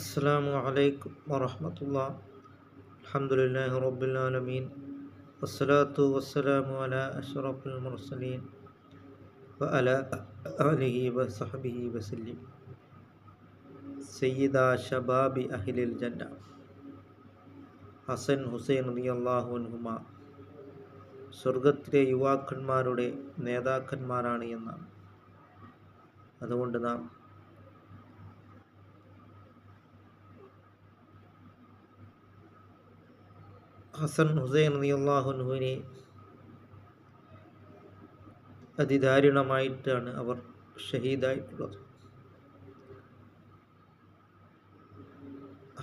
അസ്സാം വലൈക്കും വറഹമത്തുള്ള. അലഹമുല്ലാ റബുലാലമീൻ വസ്സലാത്തു വസ്സലാമു അല അഷ്റഫുൽ മുർസലീൻ. വഅല അലിഹി വസഹബിഹി വസല്ലിം. സയ്യിദ ഷബാബി അഹിലിൽ ജന്ന. ഹസൻ ഹുസൈൻ അലി അള്ളാഹുൻഹുമ സ്വർഗത്തിലെ യുവാക്കന്മാരുടെ നേതാക്കന്മാരാണ് എന്നാണ്. അതുകൊണ്ട് നാം ഹസൻ ഹുസൈൻ റളിയല്ലാഹുവിനെ അതിദാരുണമായിട്ടാണ് അവർ ഷഹീദായിട്ടുള്ളത്.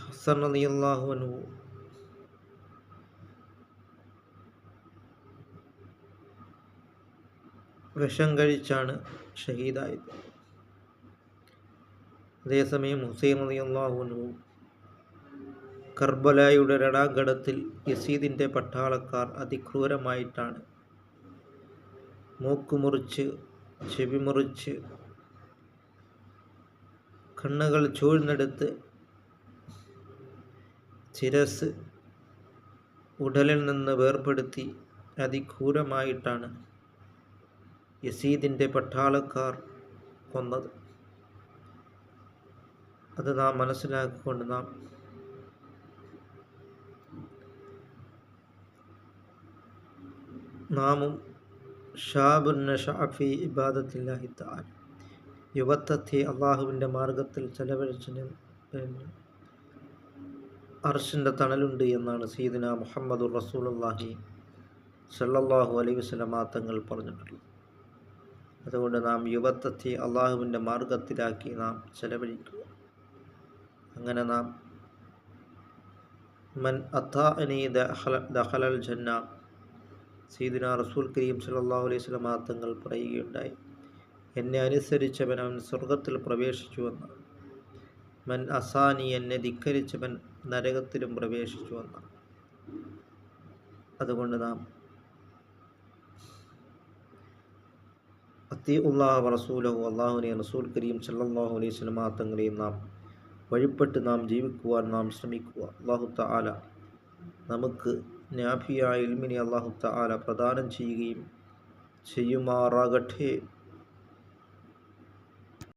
ഹസൻ റളിയല്ലാഹുവിനു വിഷം കഴിച്ചാണ് ഷഹീദായത്. അതേസമയം ഹുസൈൻ റളിയല്ലാഹുവിനു കർബലായുടെ രണാങ്കണത്തിൽ യസീദിന്റെ പട്ടാളക്കാർ അതിക്രൂരമായിട്ടാണ്. മൂക്കുമുറിച്ച് ചെവി മുറിച്ച് കണ്ണുകൾ ചൂഴ്ന്നെടുത്ത് ചിരസ് ഉടലിൽ നിന്ന് വേർപെടുത്തി അതിക്രൂരമായിട്ടാണ് യസീദിന്റെ പട്ടാളക്കാർ കൊന്നത്. അത് നാം മനസ്സിലാക്കിക്കൊണ്ട് നാം നാമും ഷാബുന്ന ഷാഫി ഇബാദത്തില്ലാഹി താൻ യുവത്വത്തെ അള്ളാഹുവിന്റെ മാർഗത്തിൽ ചെലവഴിച്ചതിന് അർഷിന്റെ തണലുണ്ട് എന്നാണ് സീദിന മുഹമ്മദ് റസൂലുള്ളാഹി സല്ലല്ലാഹു അലൈഹി വസല്ലമ തങ്ങൾ പറഞ്ഞിട്ടുള്ളത്. അതുകൊണ്ട് നാം യുവത്വത്തെ അള്ളാഹുവിന്റെ മാർഗത്തിലാക്കി നാം ചെലവഴിക്കുക. അങ്ങനെ നാം മൻ അത്താ അനീ ദഹലൽ ജന്ന സീദിന റസൂൽ കരീം സല്ലല്ലാഹു അലൈഹി സ്വലം തങ്ങൾ പറയുകയുണ്ടായി. എന്നെ അനുസരിച്ചവൻ അവൻ സ്വർഗത്തിൽ പ്രവേശിച്ചുവെന്ന്. മൻ അസാനി എന്നെ ധിക്കരിച്ചവൻ നരകത്തിലും പ്രവേശിച്ചുവെന്ന്. അതുകൊണ്ട് നാം അത്തി ഉള്ളാഹ് റസൂലഹു അള്ളാഹുനെ റസൂൽ കരീം സല്ലാഹു അലൈഹി സ്വലം തങ്ങളെയും നാം വഴിപ്പെട്ട് നാം ജീവിക്കുവാൻ നാം ശ്രമിക്കുക. അള്ളാഹു തആല നമുക്ക് നാഫിയായ ഇൽമിനെ അള്ളാഹു താല പ്രദാനം ചെയ്യുകയും ചെയ്യുമാറാകട്ടെ.